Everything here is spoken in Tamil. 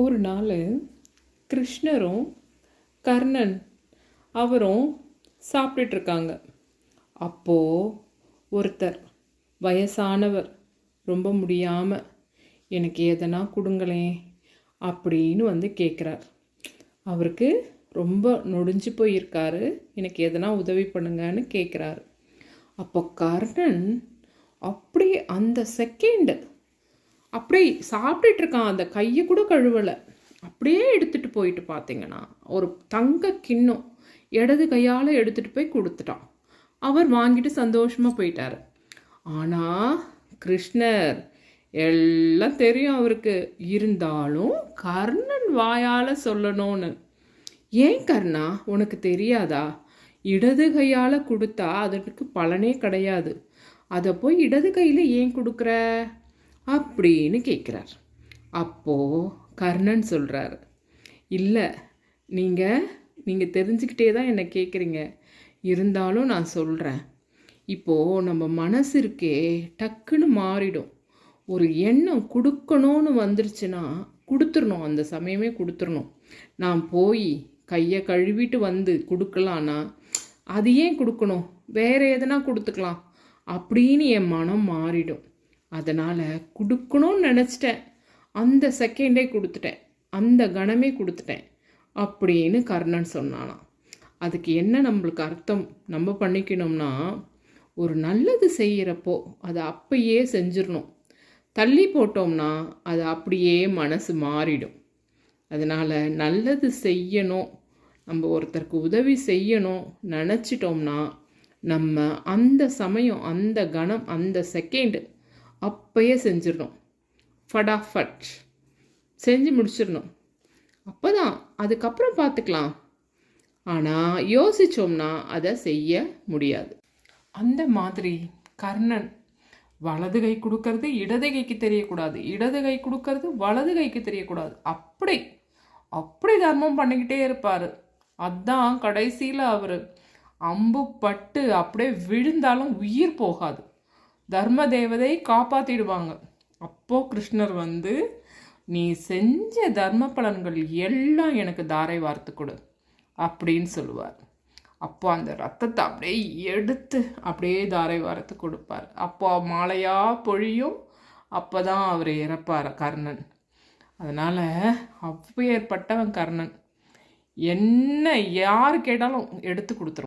ஒரு நாள் கிருஷ்ணரும் கர்ணன் அவரும் சாப்பிட்டுட்ருக்காங்க. அப்போது ஒருத்தர் வயசானவர் ரொம்ப முடியாமல் எனக்கு எதனா கொடுங்களேன் அப்படின்னு வந்து கேட்குறார் அவருக்கு ரொம்ப நொடிஞ்சு போயிருக்காரு. எனக்கு எதனா உதவி பண்ணுங்கன்னு கேட்குறாரு அப்போ கர்ணன் அப்படியே அந்த செகண்டு அப்படியே சாப்பிட்டுட்டு இருக்கான். அந்த கையை கூட கழுவலை. அப்படியே எடுத்துகிட்டு போயிட்டு பார்த்தீங்கன்னா ஒரு தங்க கிண்ணம் இடது கையால் எடுத்துகிட்டு போய் கொடுத்துட்டான். அவர் வாங்கிட்டு சந்தோஷமாக போயிட்டார். ஆனால் கிருஷ்ணர் எல்லாம் தெரியும் அவருக்கு. இருந்தாலும் கர்ணன் வாயால் சொல்லணும்னு. ஏன் கர்ணா? உனக்கு தெரியாதா? இடது கையால் கொடுத்தா அதற்கு பலனே கிடையாது. அதை போய் இடது கையில் ஏன் கொடுக்குற? அப்படின்னு கேட்குறார். அப்போது கர்ணன் சொல்கிறார் இல்லை நீங்கள் நீங்கள் தெரிஞ்சுக்கிட்டே தான் என்னை கேட்குறீங்க. இருந்தாலும் நான் சொல்கிறேன் இப்போது நம்ம மனசு இருக்கே டக்குன்னு மாறிடும். ஒரு எண்ணம் கொடுக்கணும்னு வந்துருச்சுன்னா கொடுத்துடணும் அந்த சமயமே கொடுத்துடணும் நான் போய் கையை கழுவிட்டு வந்து கொடுக்கலான்னா அது ஏன் கொடுக்கணும்? வேறு எதனா கொடுத்துக்கலாம். அப்படின்னு என் மனம் மாறிடும். அதனால் கொடுக்கணும்னு நினச்சிட்டேன். அந்த செகண்டே கொடுத்துட்டேன். அந்த கணமே கொடுத்துட்டேன். அப்படின்னு கர்ணன் சொன்னானாம். அதுக்கு என்ன நம்மளுக்கு அர்த்தம்? நம்ம பண்ணிக்கணும்னா ஒரு நல்லது செய்கிறப்போ அதை அப்பயே செஞ்சிடணும் தள்ளி போட்டோம்னா அது அப்படியே மனசு மாறிடும். அதனால் நல்லது செய்யணும். நம்ம ஒருத்தருக்கு உதவி செய்யணும் நினச்சிட்டோம்னா நம்ம அந்த சமயம் அந்த கணம் அந்த செகண்டு அப்பயே செஞ்சிடணும். ஃபடாஃபட். செஞ்சு முடிச்சிடணும். அப்போ தான் அதுக்கப்புறம் பார்த்துக்கலாம் ஆனால் யோசித்தோம்னா அதை செய்ய முடியாது. அந்த மாதிரி கர்ணன் வலது கை கொடுக்கறது இடது கைக்கு தெரியக்கூடாது. இடது கை கொடுக்கறது வலது கைக்கு தெரியக்கூடாது. அப்படி அப்படி தர்மம் பண்ணிக்கிட்டே இருப்பார். அதான் கடைசியில் அவர். அம்பு பட்டு அப்படியே விழுந்தாலும் உயிர் போகாது. தர்ம தேவதை காப்பாற்றிடுவாங்க அப்போது கிருஷ்ணர் வந்து நீ செஞ்ச தர்ம பலன்கள் எல்லாம் எனக்கு தாரை வார்த்து கொடு அப்படின்னு சொல்லுவார். அப்போ அந்த ரத்தத்தை அப்படியே எடுத்து அப்படியே தாரை வாரத்து கொடுப்பார். அப்போ மாலையாக பொழியும் அப்போ தான் அவர் இறப்பார் கர்ணன். அதனால் அப்பேற்பட்டவன் கர்ணன். என்ன யார் கேட்டாலும் எடுத்து கொடுத்துரும்